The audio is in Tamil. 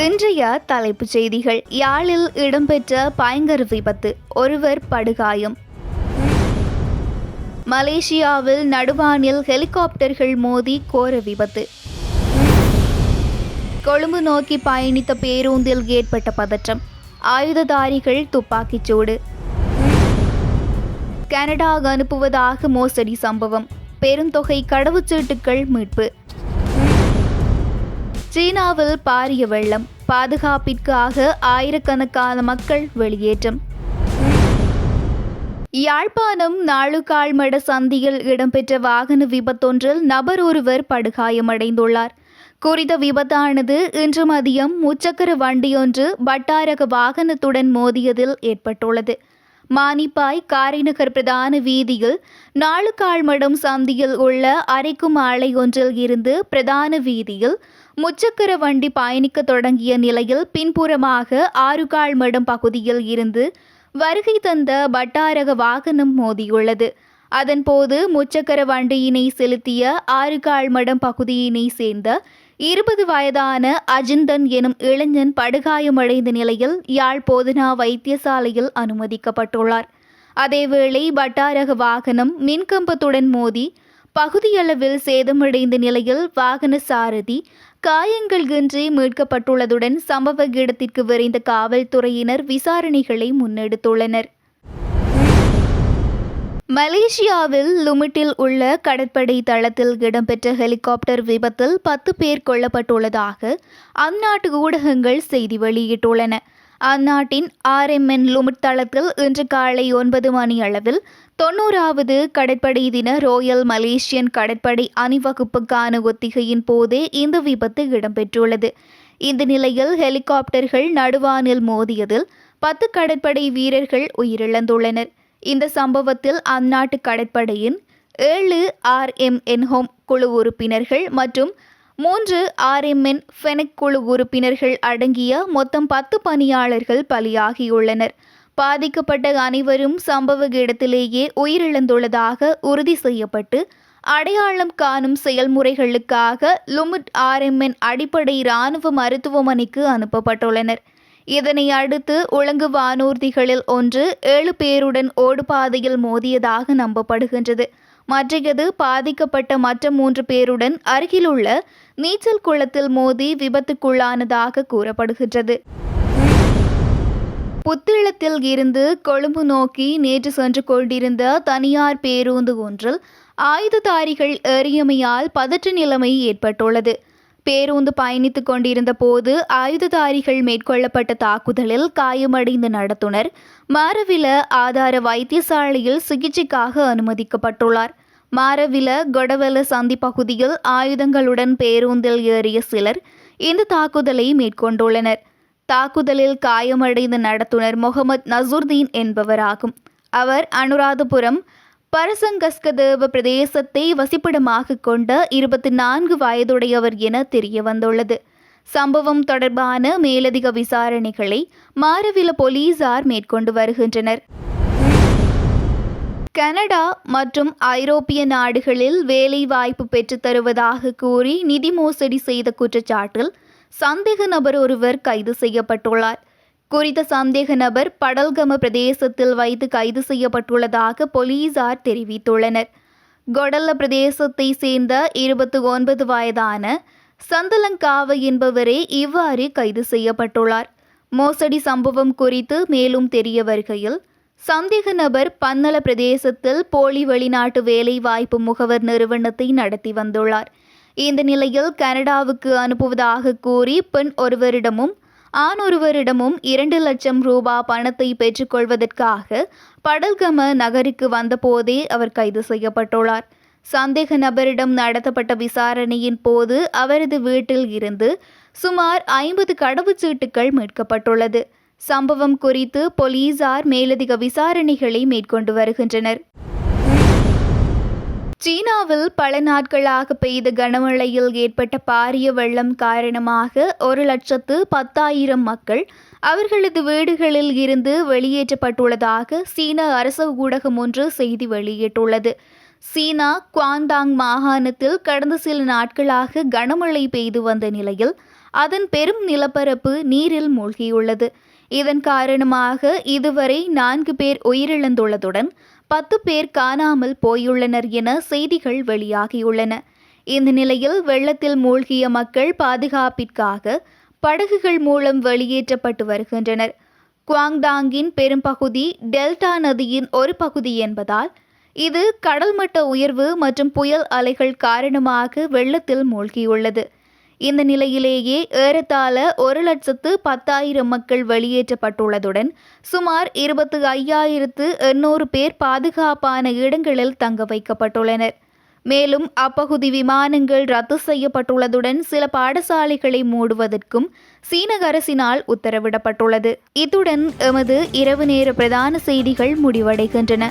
இன்றைய தலைப்புச் செய்திகள். யாழில் இடம்பெற்ற பயங்கர விபத்து. ஒருவர் படுகாயம். மலேசியாவில் நடுவானில் ஹெலிகாப்டர்கள் மோதி கோர விபத்து. கொழும்பு நோக்கி பயணித்த பேருந்தில் ஏற்பட்ட பதற்றம். ஆயுததாரிகள் துப்பாக்கிச் சூடு. கனடா அனுப்புவதாக மோசடி சம்பவம். பெருந்தொகை கடவுச்சீட்டுக்கள் மீட்பு. சீனாவில் பாரிய வெள்ளம் பாதுகாப்பிற்காக ஆயிரக்கணக்கான மக்கள் வெளியேற்றம். யாழ்ப்பாணம் நாளுக்காழ்மட சந்தியில் இடம்பெற்ற வாகன விபத்தொன்றில் நபர் ஒருவர் படுகாயமடைந்துள்ளார். குறித்த விபத்தானது இன்று மதியம் முச்சக்கர வண்டியொன்று வட்டாரக வாகனத்துடன் மோதியதில் ஏற்பட்டுள்ளது. மானிப்பாய் காரைநகர் பிரதான வீதியில் நாளுக்காழ்மடம் சந்தியில் உள்ள அரைக்கும் ஆலை ஒன்றில் இருந்து பிரதான வீதியில் முச்சக்கர வண்டி பயணிக்க தொடங்கிய நிலையில் பின்புறமாக ஆறுகால்மடம் பகுதியில் இருந்து வருகை தந்த வட்டாரக வாகனம் மோதியுள்ளது. அதன்போது முச்சக்கர வண்டியினை செலுத்திய ஆறுகால்மடம் பகுதியினை சேர்ந்த இருபது வயதான அஜிந்தன் எனும் இளைஞன் படுகாயமடைந்த நிலையில் யாழ் போதனா வைத்தியசாலையில் அனுமதிக்கப்பட்டுள்ளார். அதேவேளை வட்டாரக வாகனம் மின்கம்பத்துடன் மோதி பகுதியளவில் சேதமடைந்த நிலையில் வாகன சாரதி காயங்கள் இன்றி மீட்கப்பட்டுள்ளதுடன் சம்பவ இடத்திற்கு விரைந்த காவல்துறையினர் விசாரணைகளை முன்னெடுத்துள்ளனர். மலேசியாவில் லுமிட்டில் உள்ள கடற்படை தளத்தில் இடம்பெற்ற ஹெலிகாப்டர் விபத்தில் பத்து பேர் கொல்லப்பட்டுள்ளதாக அந்நாட்டு ஊடகங்கள் செய்தி வெளியிட்டுள்ளன. அந்நாட்டின் ஆர்எம்என் லுமிட் தளத்தில் இன்று காலை ஒன்பது மணி அளவில் தொன்னூறாவது கடற்படை தின ரோயல் மலேசியன் கடற்படை அணிவகுப்புக்கான ஒத்திகையின் போதே இந்த விபத்து இடம்பெற்றுள்ளது. இந்த நிலையில் ஹெலிகாப்டர்கள் நடுவானில் மோதியதில் பத்து கடற்படை வீரர்கள் உயிரிழந்துள்ளனர். இந்த சம்பவத்தில் அந்நாட்டு கடற்படையின் ஏழு ஆர்எம்என் ஹோம் குழு உறுப்பினர்கள் மற்றும் மூன்று ஆர்எம்என் ஃபெனக் குழு உறுப்பினர்கள் அடங்கிய மொத்தம் பத்து பணியாளர்கள் பலியாகியுள்ளனர். பாதிக்கப்பட்ட அனைவரும் சம்பவ இடத்திலேயே உயிரிழந்துள்ளதாக உறுதி செய்யப்பட்டு அடையாளம் காணும் செயல்முறைகளுக்காக லுமிட் ஆர்எம்என் அடிப்படை இராணுவ மருத்துவமனைக்கு அனுப்பப்பட்டுள்ளனர். இதனை அடுத்து உலங்கு வானூர்திகளில் ஒன்று ஏழு பேருடன் ஓடுபாதையில் மோதியதாக நம்பப்படுகின்றது. மற்றையது பாதிக்கப்பட்ட மற்ற மூன்று பேருடன் அருகிலுள்ள நீச்சல் குளத்தில் மோதி விபத்துக்குள்ளானதாக கூறப்படுகின்றது. புத்திளத்தில் இருந்து கொழும்பு நோக்கி நேற்று சென்று கொண்டிருந்த தனியார் பேருந்து ஒன்றில் ஆயுததாரிகள் ஏறியமையால் பதற்ற நிலைமை ஏற்பட்டுள்ளது. பேருந்து பயணித்துக் கொண்டிருந்த போது ஆயுததாரிகள் மேற்கொள்ளப்பட்ட தாக்குதலில் காயமடைந்த நடத்துனர் மாரவில ஆதார வைத்தியசாலையில் சிகிச்சைக்காக அனுமதிக்கப்பட்டுள்ளார். மாரவில கொடவல சந்தி பகுதியில் ஆயுதங்களுடன் பேருந்தில் ஏறிய சிலர் இந்த தாக்குதலை மேற்கொண்டுள்ளனர். தாக்குதலில் காயமடைந்த நடத்துனர் முகமது நசுர்தீன் என்பவராகும். அவர் அனுராதபுரம் பரசங்கஸ்கதேவ பிரதேசத்தை வசிப்பிடமாக கொண்ட இருபத்தி நான்கு வயதுடையவர் என தெரிய வந்துள்ளது சம்பவம் தொடர்பான மேலதிக விசாரணைகளை மாரவில போலீசார் மேற்கொண்டு வருகின்றனர். கனடா மற்றும் ஐரோப்பிய நாடுகளில் வேலை வாய்ப்பு பெற்றுத் தருவதாக கூறி நிதி மோசடி செய்த குற்றச்சாட்டில் சந்தேக நபர் ஒருவர் கைது செய்யப்பட்டுள்ளார். குறித்த சந்தேக நபர் படல்கம பிரதேசத்தில் வைத்து கைது செய்யப்பட்டுள்ளதாக போலீசார் தெரிவித்துள்ளனர். கொடல்ல பிரதேசத்தை சேர்ந்த இருபத்தி ஒன்பது வயதான சந்தலங்காவ என்பவரே இவ்வாறு கைது செய்யப்பட்டுள்ளார். மோசடி சம்பவம் குறித்து மேலும் தெரிய வருகையில் சந்தேக நபர் பன்னல பிரதேசத்தில் போலி வெளிநாட்டு வேலை வாய்ப்பு முகவர் நிறுவனத்தை நடத்தி வந்துள்ளார். இந்த நிலையில் கனடாவுக்கு அனுப்புவதாக கூறி பெண் ஒருவரிடமும் ஆண் ஒருவரிடமும் இரண்டு லட்சம் ரூபா பணத்தை பெற்றுக்கொள்வதற்காக படல்கம நகருக்கு வந்தபோதே அவர் கைது செய்யப்பட்டுள்ளார். சந்தேக நபரிடம் நடத்தப்பட்ட விசாரணையின் போது அவரது வீட்டில் இருந்து சுமார் ஐம்பது கடவுச்சீட்டுகள் மீட்கப்பட்டுள்ளது. சம்பவம் குறித்து போலீசார் மேலதிக விசாரணைகளை மேற்கொண்டு வருகின்றனர். சீனாவில் பல நாட்களாக பெய்த கனமழையில் ஏற்பட்ட பாரிய வெள்ளம் காரணமாக ஒரு லட்சத்து பத்தாயிரம் மக்கள் அவர்களது வீடுகளில் இருந்து வெளியேற்றப்பட்டுள்ளதாக சீன அரசு ஊடகம் ஒன்று செய்தி வெளியிட்டுள்ளது. சீனா குவாங்டாங் மாகாணத்தில் கடந்த சில நாட்களாக கனமழை பெய்து வந்த நிலையில் அதன் பெரும் நிலப்பரப்பு நீரில் மூழ்கியுள்ளது. இதன் காரணமாக இதுவரை நான்கு பேர் உயிரிழந்துள்ளதுடன் பத்து பேர் காணாமல் போயுள்ளனர் என செய்திகள் வெளியாகியுள்ளன. இந்த நிலையில் வெள்ளத்தில் மூழ்கிய மக்கள் பாதுகாப்பிற்காக படகுகள் மூலம் வெளியேற்றப்பட்டு வருகின்றனர். குவாங்டாங்கின் பெரும்பகுதி டெல்டா நதியின் ஒரு பகுதி என்பதால் இது கடல்மட்ட உயர்வு மற்றும் புயல் அலைகள் காரணமாக வெள்ளத்தில் மூழ்கியுள்ளது. இந்த நிலையிலேயே ஏறத்தாழ ஒரு லட்சத்து பத்தாயிரம் மக்கள் வெளியேற்றப்பட்டுள்ளதுடன் சுமார் இருபத்து ஐயாயிரத்து எண்ணூறு பேர் பாதுகாப்பான இடங்களில் தங்க வைக்கப்பட்டுள்ளனர். மேலும் அப்பகுதி விமானங்கள் ரத்து செய்யப்பட்டுள்ளதுடன் சில பாடசாலைகளை மூடுவதற்கும் சீன அரசினால் உத்தரவிடப்பட்டுள்ளது. இத்துடன் எமது இரவு நேர பிரதான செய்திகள் முடிவடைகின்றன.